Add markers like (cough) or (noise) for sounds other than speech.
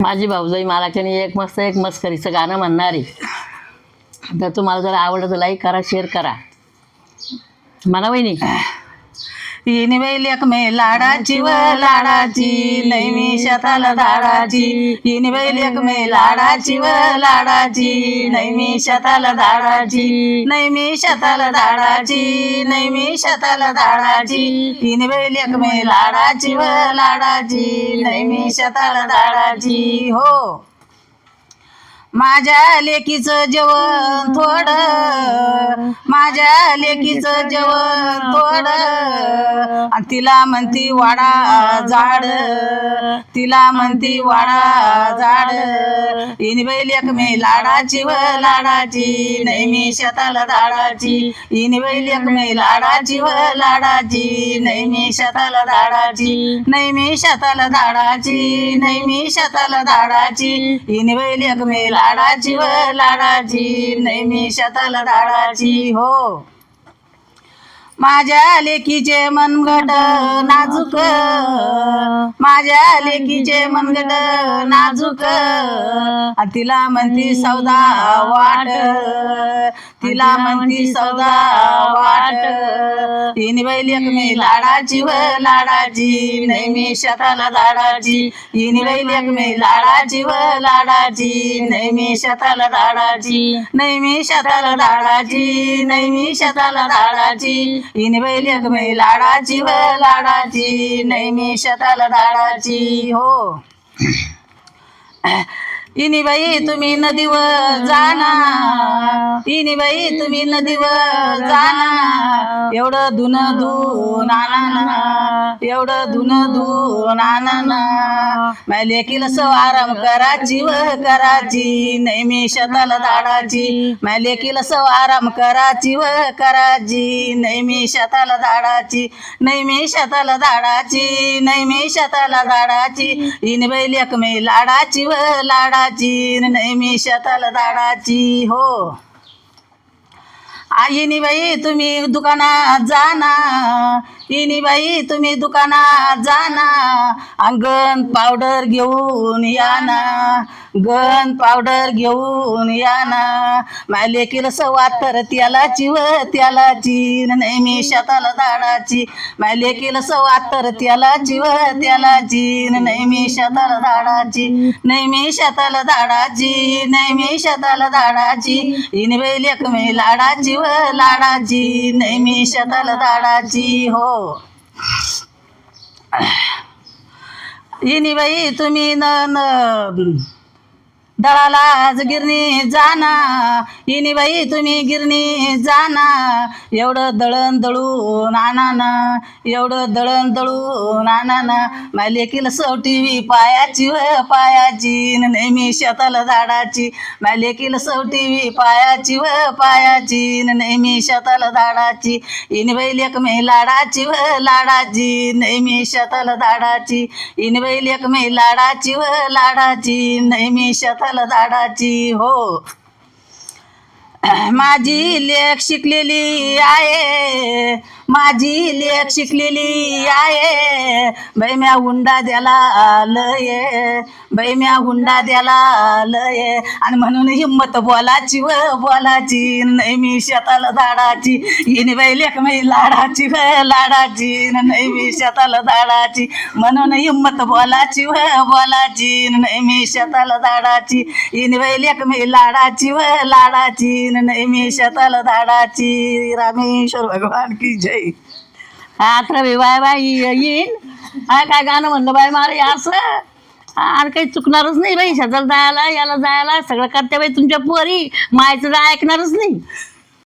माझी भाऊजाई मालाच्याने एक मस्त एक मस्करीचं गाणं म्हणणार आहे. तर तुम्हाला जर आवडलं तर लाईक करा शेअर करा. म्हणा वहिनी. मे लाडाची व लाडाची नैमी शताला धाडाची. हिनी बैलेक मे लाडाची व लाडाची नैमी शताला धाडाची. नैमी शताला धाडाची नैमी शताला धाडाची. हिनी बैलेक मे लाडाची व लाडाची नैमी शताला धाडाची. हो. माझ्या लेकीचं जेवण थोडं. माझ्या लेकीचं जेवण थोडं. तिला म्हणती वाडा झाड. तिला म्हणती वाडा झाड. इनी बैलेक मी लाडाची व लाडाची नेहमी शेताला दाडाची इनी बैलेक मी लाडाची व लाडाची नेहमी शेताला दाडाची नेहमी शेताला दाडाची नेहमी शेताला दाडाची इनी बैलेक मी लाडाची व लाडाची नेहमी शताला लाडाची हो. माझ्या लेकीचे मनगट नाजूक. माझ्या लेकीचे मनगट नाजूक. तिला म्हणती सौदा वाट. तिला म्हणती सौदा वाट. इनी बैलेक मी लाडाची व लाडाची नेहमी शेताला दाडाची इनी बैलेक मी लाडाची व लाडाची नेहमी शेताला दाडाची नेहमी शेताला दाडाची नेहमी शेताला दाडाची इनी बैलेक लाडाची व लाडाची नेहमी शेताला दाडाची हो इनी बाई तुम्ही नदीवर जाना इनी बाई तुम्ही नदीवर जाना एवढं धुन धुन आणा एवढं धुन धुन आणा माझ्या लेकीला सव कराची करायची व करायची. नेहमी शेताला दाडाची माझ्या लेकीला सव कराची करायची व करायची. नेहमी शेताला दाडाची नेहमी शेताला दाडाची नेहमी शेताला दाडाची इन लेख मी लाडाची व लाडाची नेहमी शेताला दाडाची हो. आईनी बाई तुम्ही दुकानात जाना. इनी बाई तुम्ही दुकानात जाना. गन पावडर घेऊन या ना. गन पावडर घेऊन या ना. माझ्या केलं सवातर त्यालाची व त्यालाची नेहमी शेताला दाडाची माझ्या केलं सवातर त्यालाची व त्यालाची नेहमी शेताला दाडाची नेहमी शेताला दाडाची नेहमी शेताला दाडाची इन बैलेक मी लाडाची व लाडाची नेहमी शेताला दाडाची हो. इनी बाई तुम्ही न न दळाला आज गिरणी जाना. इनी बाई तुम्ही गिरणी जाना. एवढं दळण दळून आणा ना. एवढं दळण दळून आणा ना. माझ्या सवटी पायाची व पायाची. नेहमी शेताला झाडाची. माझ्या सवटी पायाची व पायाची. न नेहमी शेताला झाडाची. इनी बाई लेक मी लाडाची व लाडाची. नेहमी शेताला झाडाची. इनी बाई लेक मी लाडाची व लाडाची. नेहमी शेताला झाडाची हो. (clears throat) माझी लेख शिकलेली आहे. माझी लेख शिकलेली आहे. बैम्या म्या हुंडा द्याला लय बैम्या म्या हुंडा द्याला लय आणि म्हणून हिंमत बोलाची व बोलाची नाही मी शेताला झाडाची. हिने बाई लेख मी लाडाची व लाडाची. नाही मी शेताला झाडाची. म्हणून हिंमत बोलाची व बोलाची नाही मी शेताला झाडाची. हिने बाई लेख मी लाडाची व लाडाची. नाही मी शेताला झाडाची. रामेश्वर भगवान की जय. हा बी बाय बाय येईन. आय काय गाणं म्हणलं बाय मारे असं? आणि काही चुकणारच नाही बाई शेजाला जायला याला जायला सगळं करते बाई तुमच्या पोरी. मायचं जाय ऐकणारच नाही.